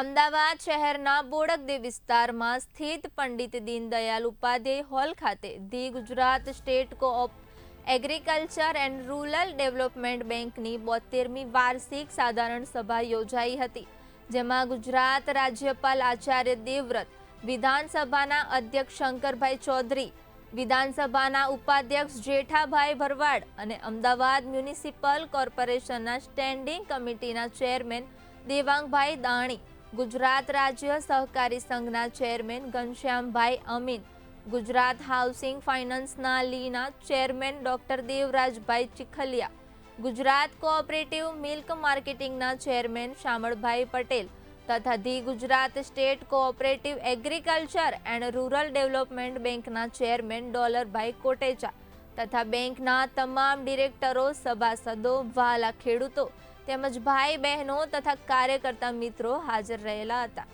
અમદાવાદ શહેરના બોડકદેવ વિસ્તારમાં સ્થિત પંડિત દીનદયાલ ઉપાધ્યાય હોલ ખાતે the Gujarat state coop agriculture and rural development બેંકની બોતેરમી વાર્ષિક સાધારણ સભા યોજાઈ હતી, જેમાં ગુજરાત રાજ્યપાલ આચાર્ય દેવવ્રત, વિધાનસભાના અધ્યક્ષ શંકરભાઈ ચૌધરી, વિધાનસભાના ઉપાધ્યક્ષ જેઠાભાઈ ભરવાડ અને અમદાવાદ મ્યુનિસિપલ કોર્પોરેશનના સ્ટેન્ડિંગ કમિટીના ચેરમેન દેવાંગભાઈ દાણી. ગુજરાત રાજ્ય સહકારી સંઘના ચેરમેન ઘનશ્યામભાઈ અમીન, ગુજરાત હાઉસિંગ ફાઇનાન્સના લીના chairman doctor Devrajbhai Chikhaliya, Gujarat cooperative milk માર્કેટિંગના ચેરમેન શામળભાઈ પટેલ તથા the Gujarat state cooperative agriculture and rural development બેંકના ચેરમેન ડોલરભાઈ કોટેચા તથા બેંકના તમામ ડિરેક્ટરો, સભાસદો, વાલા ખેડૂતો તેમજ ભાઈ બહેનો તથા કાર્યકર્તા મિત્રો હાજર રહેલા હતા.